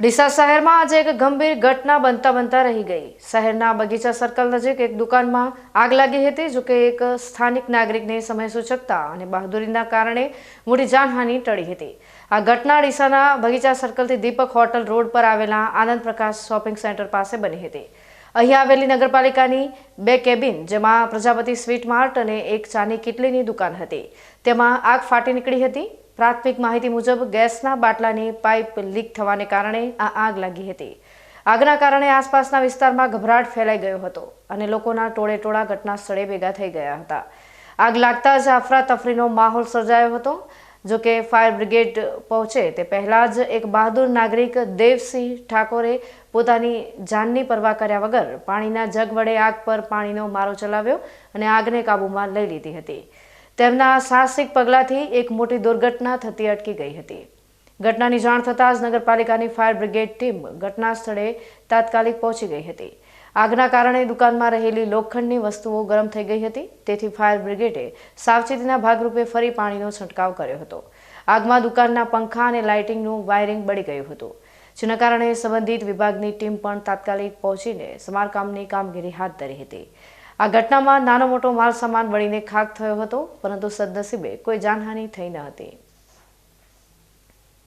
ડીસા શહેરમાં આજે એક ગંભીર ઘટના બનતા બનતા રહી ગઈ. શહેરના બગીચા સર્કલ નજીક એક દુકાનમાં આગ લાગી હતી, જોકે એક સ્થાનિક નાગરિકને સમય સૂચકતા અને બહાદુરીના કારણે મોટી જાનહાનિ ટળી હતી. આ ઘટના ડીસાના બગીચા સર્કલથી દીપક હોટલ રોડ પર આવેલા આનંદ પ્રકાશ શોપિંગ સેન્ટર પાસે બની હતી. અહીં આવેલી નગરપાલિકાની બે કેબિન, જેમાં પ્રજાપતિ સ્વીટ માર્ટ અને એક ચાની કિટલીની દુકાન હતી. તેમાં આગ ફાટી નીકળી હતી. પ્રાથમિક માહિતી મુજબ ગેસના બાટલાની પાઇપ લીક થવાને કારણે આ આગ લાગી હતી. આગના કારણે આસપાસના વિસ્તારમાં ગભરાટ ફેલાઈ ગયો હતો અને લોકોના ટોળે ટોળા ઘટના સ્થળે ભેગા થઈ ગયા હતા. આગ લાગતા જ અફરાતફરીનો માહોલ સર્જાયો હતો. જો કે ફાયર બ્રિગેડ પહોંચે તે પહેલાં જ એક બહાદુર નાગરિક દેવસિંહ ઠાકોરે પોતાની જાનની પરવા કર્યા વગર પાણીના જગ વડે આગ પર પાણીનો મારો ચલાવ્યો અને આગને કાબૂમાં લઈ લીધી હતી. તેમના સાહસિક પગલાંથી એક મોટી દુર્ઘટના થતી અટકી ગઈ હતી. ઘટનાની જાણ થતાં જ નગરપાલિકાની ફાયર બ્રિગેડ ટીમ ઘટના સ્થળે તાત્કાલિક પહોંચી ગઈ હતી. આગના કારણે દુકાનમાં રહેલી લોખંડની વસ્તુઓ ગરમ થઈ ગઈ હતી. તેથી ફાયર બ્રિગેડે સાવચેતીના ભાગરૂપે ફરી પાણીનો છંટકાવ કર્યો હતો. આગમાં દુકાનના પંખા અને લાઇટિંગનું વાયરિંગ બળી ગયું હતું. જેના કારણે સંબંધિત વિભાગની ટીમ પણ તાત્કાલિક પહોંચીને સમારકામની કામગીરી હાથ ધરી હતી. આ ઘટનામાં નાનો મોટો માલ સામાન બળીને ખાક થયો હતો, પરંતુ સદનસીબે કોઈ જાનહાનિ થઈ ન હતી.